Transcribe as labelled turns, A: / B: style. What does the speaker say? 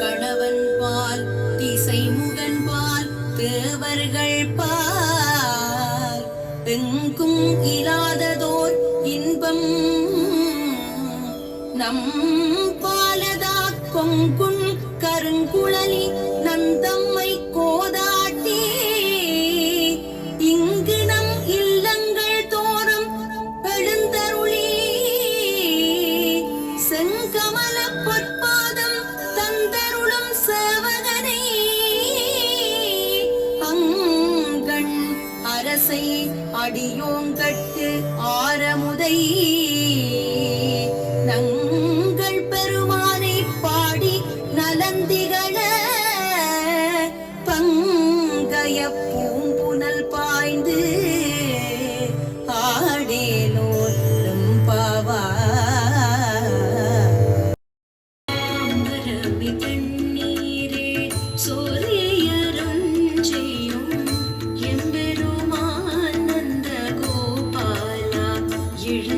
A: கணவன் பால் திசைமுகன் பால் தேவர்கள் பால். எங்கும் இல்லாததோர் இன்பம் நம் பாலதா கொங்குண் கருங்குழல் ஆசை அடியோங்கட்டு ஆரமுதை. நங்கள் பெருமானை பாடி நலந்தி you